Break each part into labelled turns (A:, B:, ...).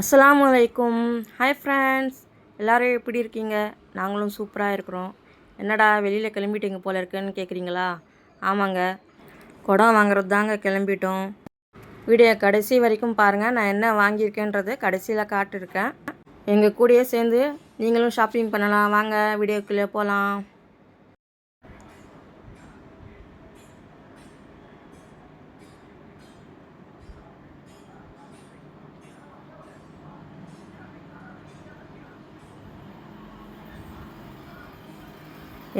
A: அஸ்லாம் வலைக்கும் hi friends எல்லோரும் எப்படி இருக்கீங்க? நாங்களும் சூப்பராக இருக்கிறோம். என்னடா வெளியில் கிளம்பிட்டீங்க போல இருக்குன்னு கேட்குறீங்களா ஆமாங்க. குடம் வாங்குறது தாங்க கிளம்பிட்டோம். வீடியோ கடைசி வரைக்கும் பாருங்கள் நான் என்ன வாங்கியிருக்கேன்றதை கடைசியில் காட்டிருக்கேன் எங்கள் கூடயே சேர்ந்து நீங்களும் ஷாப்பிங் பண்ணலாம். வாங்க வீடியோக்குள்ளே போகலாம்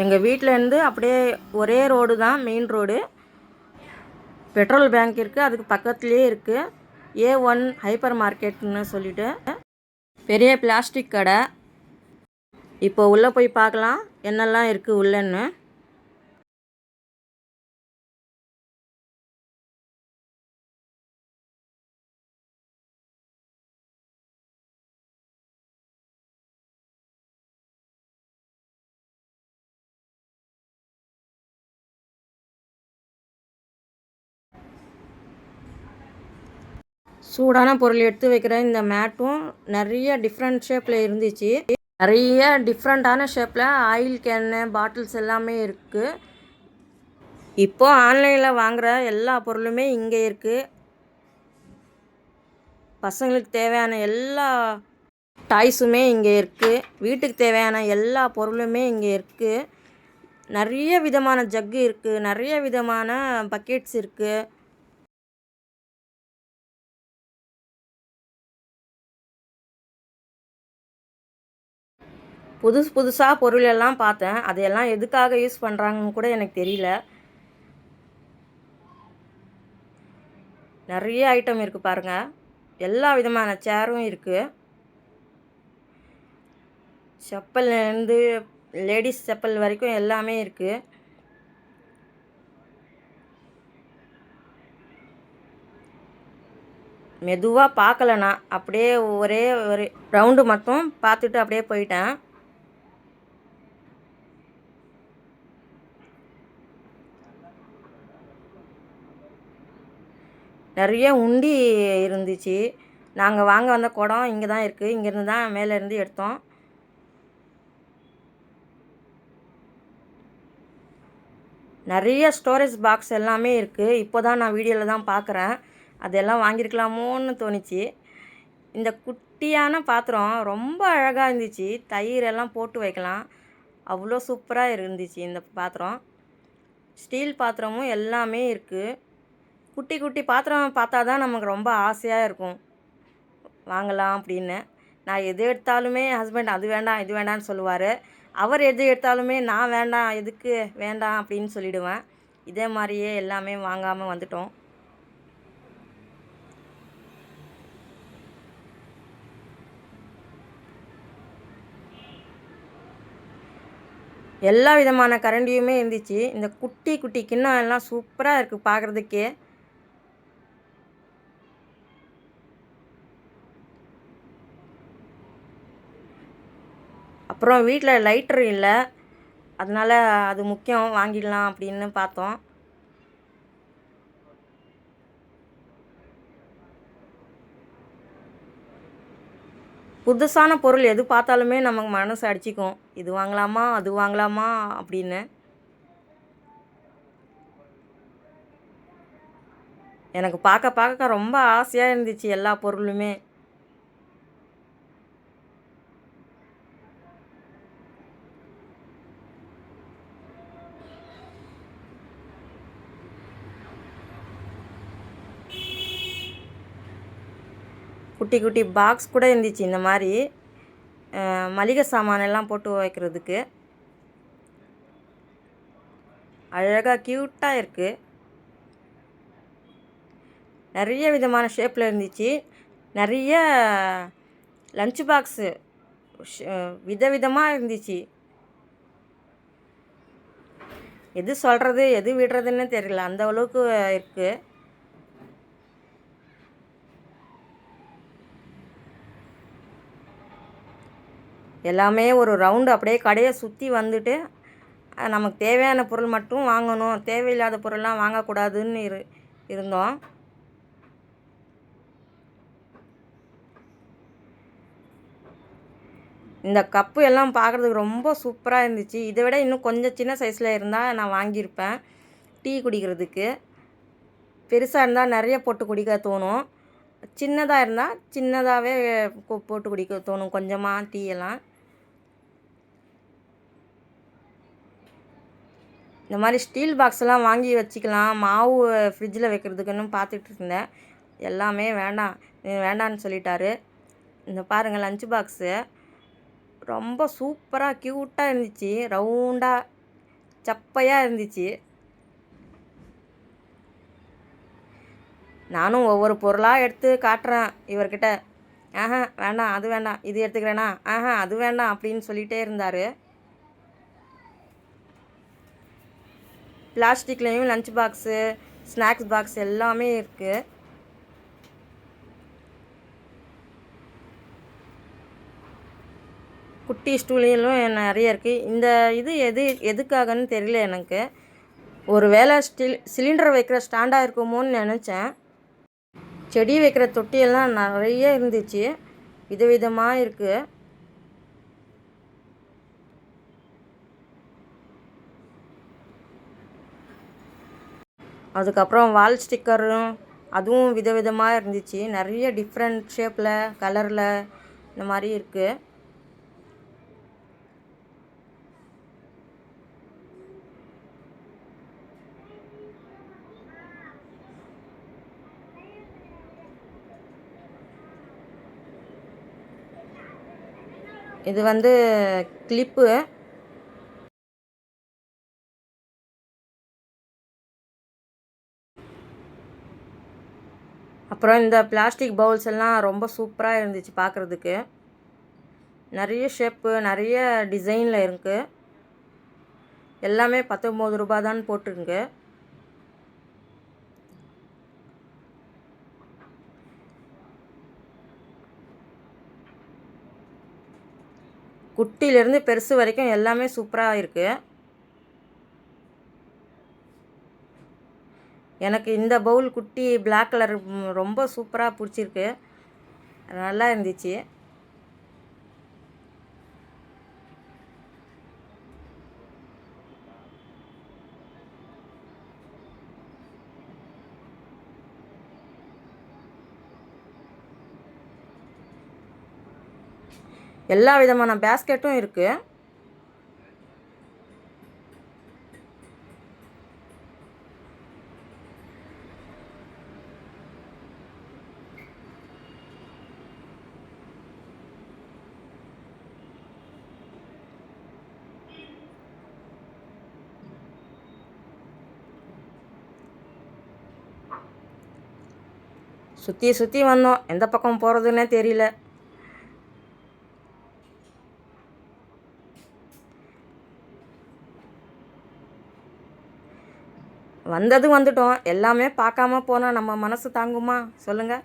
A: எங்கள் வீட்டிலேருந்து அப்படியே ஒரே ரோடு தான் மெயின் ரோடு. பெட்ரோல் பேங்க் இருக்குது அதுக்கு பக்கத்துலேயே இருக்குது ஏ ஒன் ஹைப்பர் மார்க்கெட்னு சொல்லிட்டு. பெரிய பிளாஸ்டிக் கடை. இப்போ உள்ளே போய் பார்க்கலாம் என்னெல்லாம் இருக்குது உள்ளன்னு. சூடான பொருள் எடுத்து வைக்கிற இந்த மேட்டும் நிறைய டிஃப்ரெண்ட் ஷேப்பில் இருந்துச்சு. நிறைய டிஃப்ரெண்ட்டான ஷேப்பில் ஆயில் கேனு பாட்டில்ஸ் எல்லாமே இருக்குது இப்போது ஆன்லைனில் வாங்குகிற எல்லா பொருளுமே இங்கே இருக்குது பசங்களுக்கு தேவையான எல்லா டாய்ஸுமே இங்கே இருக்குது வீட்டுக்கு தேவையான எல்லா பொருளுமே இங்கே இருக்குது நிறைய விதமான ஜக்கு இருக்குது நிறைய விதமான பக்கெட்ஸ் இருக்குது புதுசு புதுசாக பொருள் எல்லாம் பார்த்தேன். அதையெல்லாம் எதுக்காக யூஸ் பண்ணுறாங்கன்னு கூட எனக்கு தெரியல. நிறைய ஐட்டம் இருக்குது பாருங்கள் எல்லா விதமான சேரும் இருக்குது செப்பல்லேருந்து லேடிஸ் செப்பல் வரைக்கும் எல்லாமே இருக்குது மெதுவாக பார்க்கல நான் அப்படியே ஒரே ஒரு ரவுண்டு மட்டும் பார்த்துட்டு அப்படியே போயிட்டேன். நிறைய உண்டி இருந்துச்சு. நாங்கள் வாங்க வந்த குடம் இங்கே தான் இருக்குது இங்கேருந்து தான் மேலேருந்து எடுத்தோம். நிறைய ஸ்டோரேஜ் பாக்ஸ் எல்லாமே இருக்குது இப்போ தான் நான் வீடியோவில் தான் பார்க்குறேன் அதெல்லாம் வாங்கியிருக்கலாமோன்னு தோணுச்சு. இந்த குட்டியான பாத்திரம் ரொம்ப அழகாக இருந்துச்சு. தயிர் எல்லாம் போட்டு வைக்கலாம். அவ்வளோ சூப்பராக இருந்துச்சு இந்த பாத்திரம். ஸ்டீல் பாத்திரமும் எல்லாமே இருக்குது குட்டி குட்டி பாத்திரம் பார்த்தா தான் நமக்கு ரொம்ப ஆசையாக இருக்கும். வாங்கலாம் அப்படின்னு. நான் எது எடுத்தாலுமே ஹஸ்பண்ட் அது வேண்டாம் இது வேண்டாம்னு சொல்லுவார். அவர் எது எடுத்தாலுமே நான் வேண்டாம் எதுக்கு வேண்டாம் அப்படின்னு சொல்லிவிடுவேன் இதே மாதிரியே எல்லாமே வாங்காமல் வந்துட்டோம். எல்லா விதமான கரண்டியுமே இருந்துச்சு. இந்த குட்டி குட்டி கிண்ணம் எல்லாம் சூப்பராக இருக்குது பார்க்குறதுக்கே அப்புறம் வீட்டில் லைட்ரு இல்லை. அதனால் அது முக்கியம். வாங்கிடலாம் அப்படின்னு பார்த்தோம். புதுசான பொருள் எது பார்த்தாலுமே நமக்கு மனசு அடிச்சிக்கும். இது வாங்கலாமா? அது வாங்கலாமா? அப்படின்னு. எனக்கு பார்க்க பார்க்க ரொம்ப ஆசையாக இருந்துச்சு எல்லா பொருளுமே. குட்டி குட்டி பாக்ஸ் கூட இருந்துச்சு இந்த மாதிரி மளிகை சாமானெல்லாம் போட்டு வைக்கிறதுக்கு. அழகாக க்யூட்டாக இருக்குது நிறைய விதமான ஷேப்பில் இருந்துச்சு. நிறைய லஞ்ச் பாக்ஸு விதவிதமாக இருந்துச்சு. எது சொல்கிறது எது விடுறதுன்னு தெரியல. அந்த அளவுக்கு இருக்குது எல்லாமே ஒரு ரவுண்டு அப்படியே கடையை சுற்றி வந்துட்டு நமக்கு தேவையான பொருள் மட்டும் வாங்கணும். தேவையில்லாத பொருள்லாம் வாங்கக்கூடாதுன்னு இரு இருந்தோம். இந்த கப்பு எல்லாம் பார்க்குறதுக்கு ரொம்ப சூப்பராக இருந்துச்சு. இதை விட இன்னும் கொஞ்சம் சின்ன சைஸில் இருந்தால் நான் வாங்கியிருப்பேன். டீ குடிக்கிறதுக்கு. பெருசாக இருந்தால் நிறைய போட்டு குடிக்க தோணும். சின்னதாக இருந்தால் சின்னதாகவே போட்டு குடிக்க தோணும். கொஞ்சமாக டீ எல்லாம். இந்த மாதிரி ஸ்டீல் பாக்ஸ்லாம் வாங்கி வச்சுக்கலாம். மாவு ஃப்ரிட்ஜில் வைக்கிறதுக்குன்னு பார்த்துட்டு இருந்தேன். எல்லாமே வேண்டாம். வேண்டான்னு சொல்லிட்டாரு. இந்த பாருங்கள் லஞ்ச் பாக்ஸு ரொம்ப சூப்பராக க்யூட்டாக இருந்துச்சு. ரவுண்டாக சப்பையாக இருந்துச்சு. நானும் ஒவ்வொரு பொருளாக எடுத்து காட்டுறேன் இவர்கிட்ட. ஆஹா வேண்டாம் அது வேண்டாம் இது எடுத்துக்கிறேனா? ஆஹா அது வேண்டாம் அப்படின்னு சொல்லிகிட்டே இருந்தார். பிளாஸ்டிக்லேயும் லஞ்ச் பாக்ஸு ஸ்நாக்ஸ் பாக்ஸ் எல்லாமே இருக்குது குட்டி ஸ்டூலிலும் நிறைய இருக்குது இந்த இது எது எதுக்காகன்னு தெரியல எனக்கு. ஒரு வேளை ஸ்டில் சிலிண்டர் வைக்கிற ஸ்டாண்டாக இருக்குமோன்னு நினச்சேன். செடி வைக்கிற தொட்டியெல்லாம் நிறைய இருந்துச்சு. விதவிதமாக இருக்குது அதுக்கப்புறம் வால் ஸ்டிக்கரும் அதுவும் விதவிதமாக இருந்துச்சு. நிறைய டிஃப்ரெண்ட் ஷேப்பில் கலரில் இந்த மாதிரி இருக்குது இது வந்து கிளிப்பு அப்புறம் இந்த பிளாஸ்டிக் பவுல்ஸ் எல்லாம் ரொம்ப சூப்பராக இருந்துச்சு பார்க்குறதுக்கு நிறைய ஷேப்பு நிறைய டிசைனில் இருக்குது எல்லாமே பத்தொம்போது ரூபா தான் போட்டிருக்கு. குட்டியிலேருந்து பெருசு வரைக்கும் எல்லாமே சூப்பராக இருக்குது எனக்கு இந்த பவுல் குட்டி பிளாக் கலர் ரொம்ப சூப்பராக பிடிச்சிருக்கு. நல்லா இருந்துச்சு. எல்லா விதமான பேஸ்கெட்டும் இருக்குது சுற்றி சுற்றி வந்தோம். எந்த பக்கம் போகிறதுன்னே தெரியல. வந்தது வந்துட்டோம். எல்லாமே பார்க்காம போனால் நம்ம மனசு தாங்குமா? சொல்லுங்கள்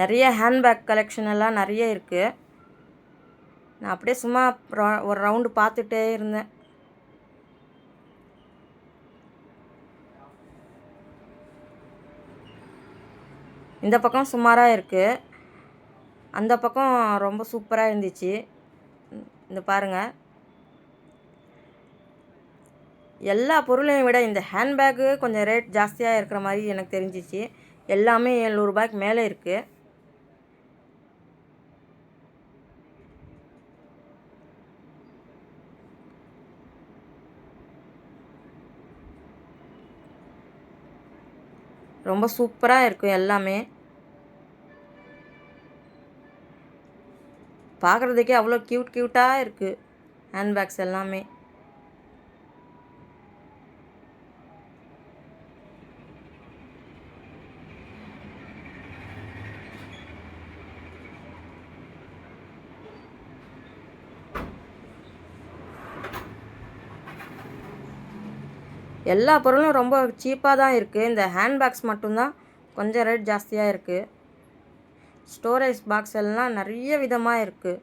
A: நிறைய ஹேண்ட்பேக் கலெக்ஷன் எல்லாம் நிறைய இருக்குது நான் அப்படியே சும்மா ஒரு ரவுண்டு பார்த்துட்டே இருந்தேன். இந்த பக்கம் சுமாராக இருக்குது அந்த பக்கம் ரொம்ப சூப்பராக இருந்துச்சு. இந்த பாருங்கள் எல்லா பொருளையும் விட இந்த ஹேண்ட்பேக்கு கொஞ்சம் ரேட் ஜாஸ்தியாக இருக்கிற மாதிரி எனக்கு தெரிஞ்சிச்சு. எல்லாமே எழுநூறுபாய்க்கு மேலே இருக்குது ரொம்ப சூப்பராக இருக்கும் எல்லாமே. பார்க்குறதுக்கே அவ்வளோ க்யூட் க்யூட்டாக இருக்குது ஹேண்ட்பேக்ஸ் எல்லாமே. எல்லா பொருளும் ரொம்ப சீப்பாக தான் இருக்குது இந்த ஹேண்ட்பேக்ஸ் மட்டும்தான் கொஞ்சம் ரேட் ஜாஸ்தியாக இருக்குது ஸ்டோரேஜ் பாக்ஸ் எல்லாம் நிறைய விதமாக இருக்குது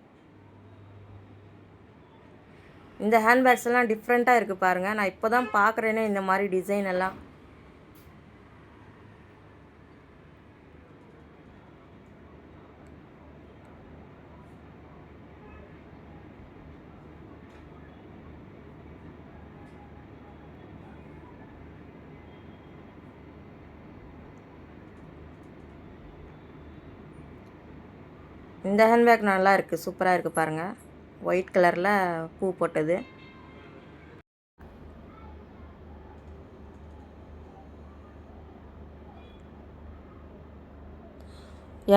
A: இந்த ஹேண்ட்பேக்ஸ் எல்லாம் டிஃப்ரெண்ட்டாக இருக்குது பாருங்கள் நான் இப்போ தான் பார்க்குறேனே இந்த மாதிரி டிசைன் எல்லாம். இந்த ஹேண்ட்பேக் நல்லா இருக்குது சூப்பராக இருக்குது பாருங்கள் ஒயிட் கலரில் பூ போட்டது.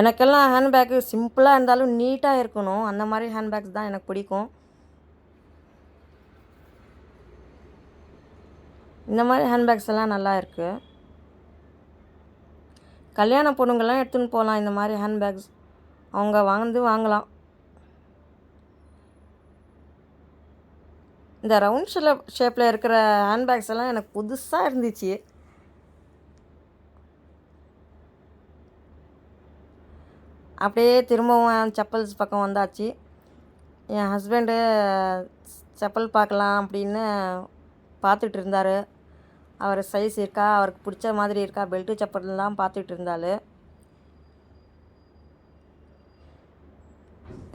A: எனக்கெல்லாம் ஹேண்ட்பேக்கு சிம்பிளாக இருந்தாலும் நீட்டாக இருக்கணும். அந்த மாதிரி ஹேண்ட்பேக்ஸ் தான் எனக்கு பிடிக்கும். இந்த மாதிரி ஹேண்ட்பேக்ஸ் எல்லாம் நல்லா இருக்குது கல்யாண பொண்ணுங்கள்லாம் எடுத்துன்னு போகலாம். இந்த மாதிரி ஹேண்ட்பேக்ஸ் அவங்க வந்து வாங்கலாம். இந்த ரவுண்ட் ஷேப் ஷேப்பில் இருக்கிற ஹேண்ட்பேக்ஸ் எல்லாம் எனக்கு புதுசாக இருந்துச்சு. அப்படியே திரும்பவும் செப்பல்ஸ் பக்கம் வந்தாச்சு. என் ஹஸ்பண்டு செப்பல் பார்க்கலாம் அப்படின்னு பார்த்துட்டு இருந்தார். அவர் சைஸ் இருக்கா அவருக்கு பிடிச்ச மாதிரி இருக்கா பெல்ட்டு செப்பல்லாம் பார்த்துட்டு இருந்தாள்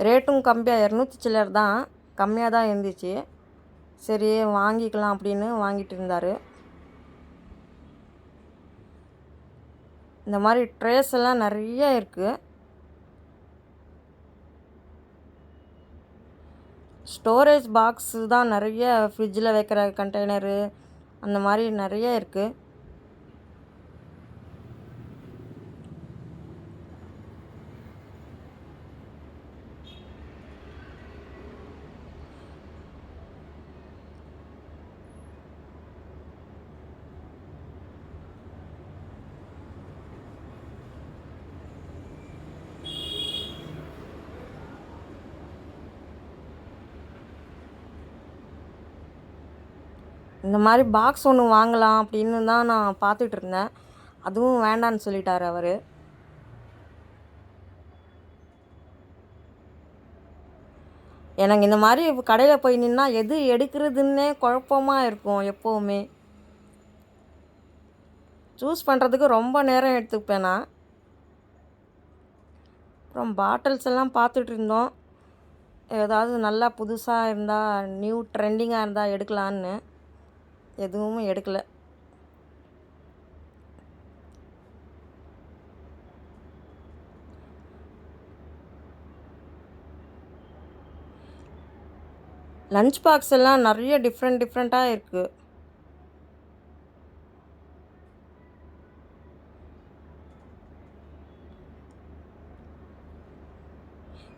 A: ரேட்டும் கம்மியாக இரநூத்தி சில்லர் தான். கம்மியாக தான் இருந்துச்சு. சரி வாங்கிக்கலாம் அப்படின்னு வாங்கிட்டு இருந்தார். இந்த மாதிரி ட்ரேஸ் எல்லாம் நிறைய இருக்குது ஸ்டோரேஜ் பாக்ஸு தான் நிறைய ஃப்ரிட்ஜில் வைக்கிற கண்டெய்னரு அந்த மாதிரி நிறைய இருக்குது இந்த மாதிரி பாக்ஸ் ஒன்று வாங்கலாம் அப்படின்னு தான் நான் பார்த்துட்டு இருந்தேன். அதுவும் வேண்டான்னு சொல்லிட்டார் அவர். எனக்கு இந்த மாதிரி கடையில் போய் நின்னா எது எடுக்கிறதுன்னே குழப்பமாக இருக்கும் எப்போவுமே. சூஸ் பண்ணுறதுக்கு ரொம்ப நேரம் எடுத்துப்பேன் நான். அப்புறம் பாட்டில்ஸ் எல்லாம் பார்த்துட்டு இருந்தோம். ஏதாவது நல்லா புதுசாக இருந்தால் நியூ ட்ரெண்டிங்காக இருந்தால் எடுக்கலான்னு எதுவும் எடுக்கலை. லஞ்ச் பாக்ஸ் எல்லாம் நிறைய டிஃப்ரெண்ட் டிஃப்ரெண்ட்டாக இருக்குது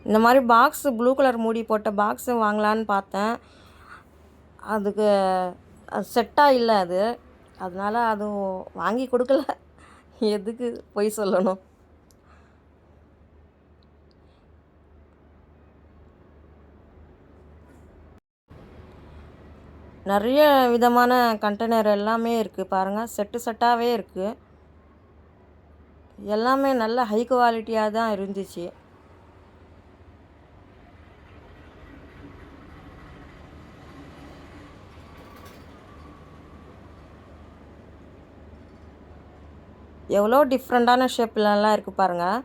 A: இந்த மாதிரி பாக்ஸு ப்ளூ கலர் மூடி போட்ட பாக்ஸு வாங்கலான்னு பார்த்தேன். அதுக்கு செட்டாக இல்லை அது. அதனால் அதுவும் வாங்கி கொடுக்கல. எதுக்கு பொய் சொல்லணும்? நிறைய விதமான கண்டெய்னர் எல்லாமே இருக்குது பாருங்கள் செட்டு செட்டாகவே இருக்குது எல்லாமே நல்ல ஹை குவாலிட்டியாக தான் இருந்துச்சு. எவ்வளோ டிஃப்ரெண்ட்டான ஷேப்லலாம் இருக்குது பாருங்கள்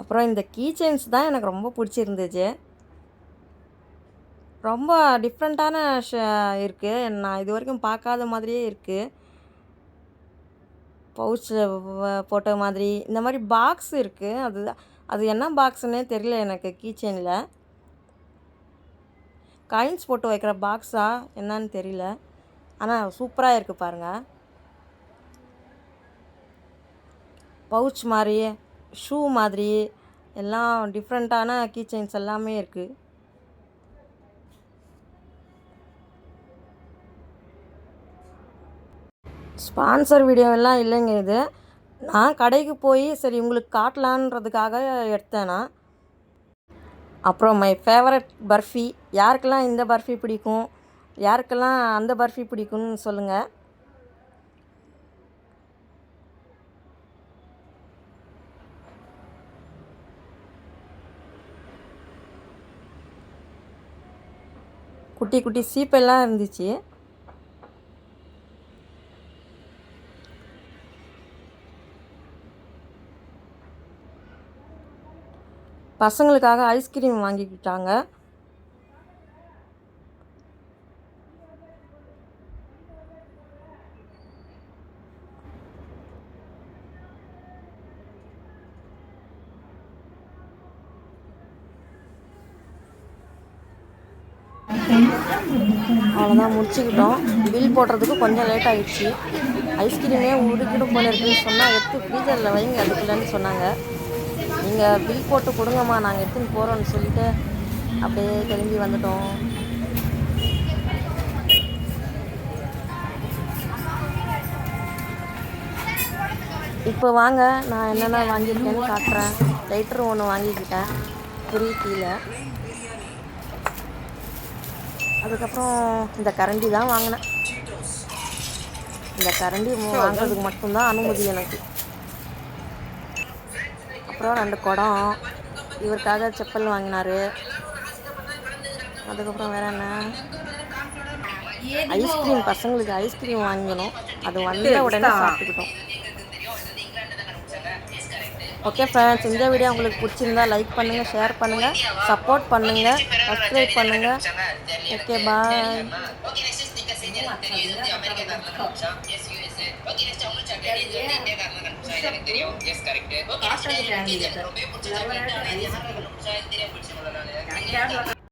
A: அப்புறம் இந்த கீ செயின்ஸ் தான் எனக்கு ரொம்ப பிடிச்சிருந்துச்சு. ரொம்ப டிஃப்ரெண்ட்டான ஷே இருக்குது நான் இது வரைக்கும் பார்க்காத மாதிரியே இருக்குது பவுச்சில் போட்ட மாதிரி. இந்த மாதிரி பாக்ஸ் இருக்குது அது அது என்ன பாக்ஸுன்னே தெரியல எனக்கு கீ செயினில். காயின்ஸ் போட்டு வைக்கிற பாக்ஸா என்னன்னு தெரியல. ஆனால் சூப்பராக இருக்குது பாருங்கள் பவுச் மாதிரி ஷூ மாதிரி எல்லாம் டிஃப்ரெண்ட்டான கீ செயின்ஸ் எல்லாமே இருக்குது ஸ்பான்சர் வீடியோ எல்லாம் இல்லைங்க இது. நான் கடைக்கு போய் சரி உங்களுக்கு காட்டலான்றதுக்காக எடுத்தேன்? நான் அப்புறம் மை ஃபேவரட் பர்ஃபி. யாருக்கெல்லாம் இந்த பர்ஃபி பிடிக்கும்? யாருக்கெல்லாம் அந்த பர்ஃபி பிடிக்கும்னு சொல்லுங்கள் குட்டி குட்டி சீப்பெல்லாம் இருந்துச்சு. பசங்களுக்காக ஐஸ்கிரீம் வாங்கிக்கிட்டாங்க. முடிச்சுக்கிட்டோம் பில் போடுறதுக்கு கொஞ்சம் லேட் ஆகிடுச்சு ஐஸ்கிரீமே உருக்கிடும் போல இருக்குன்னு சொன்னால் எடுத்து ஃப்ரீசரில் வைங்க அதுக்குள்ளேன்னு சொன்னாங்க. நீங்கள் பில் போட்டு கொடுங்கம்மா நாங்கள் எடுத்துன்னு போகிறோன்னு சொல்லிட்டு அப்படியே கிளம்பி வந்துட்டோம். இப்போ வாங்க நான் என்னென்ன வாங்கியிருக்கேன்னு காட்டுறேன். லைட்டர் ஒன்று வாங்கிக்கிட்டேன். புரிய கீழே. அதுக்கப்புறம் இந்த கரண்டி தான் வாங்கினேன். இந்த கரண்டி வாங்குறதுக்கு மட்டும்தான் அனுமதி எனக்கு. அப்புறம் ரெண்டு குடம். இவருக்காக செப்பல் வாங்கினாரு. அதுக்கப்புறம் வேற என்ன? ஐஸ்கிரீம் பசங்களுக்கு ஐஸ்கிரீம் வாங்கணும் அது வந்த உடனே சாப்பிட்டுக்கிட்டோம். ஓகே ஃப்ரெண்ட்ஸ் இந்த வீடியோ உங்களுக்கு பிடிச்சிருந்தா லைக் பண்ணுங்கள் ஷேர் பண்ணுங்கள் சப்போர்ட் பண்ணுங்கள் சப்ஸ்கிரைப் பண்ணுங்கள் ஓகே பாய்